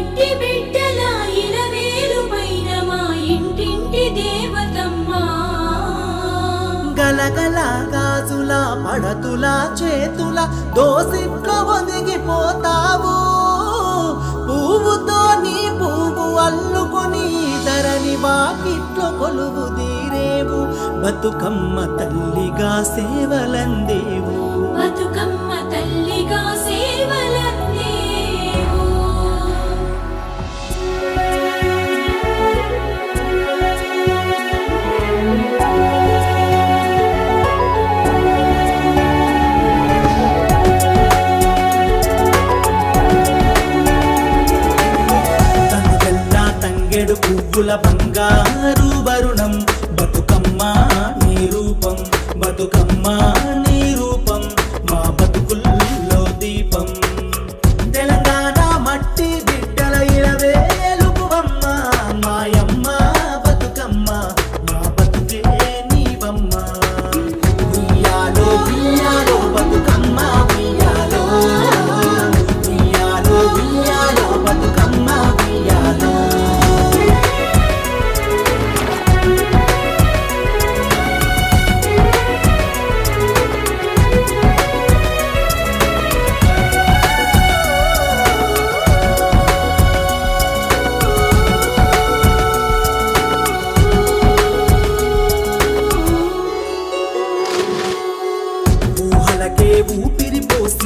మట్టి బిడ్డల గాజుల పడతుల చేతుల దోసిట్లో ఒదిగిపోతావు. పువ్వుతో నీ పువ్వు అల్లుకొని ధరని వాకిట్లో కొలువు దీరేవు బతుకమ్మ తల్లిగా సేవలందేవు. బతుక ఏడు పువ్వుల బంగారు వరుణం.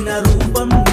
రూపం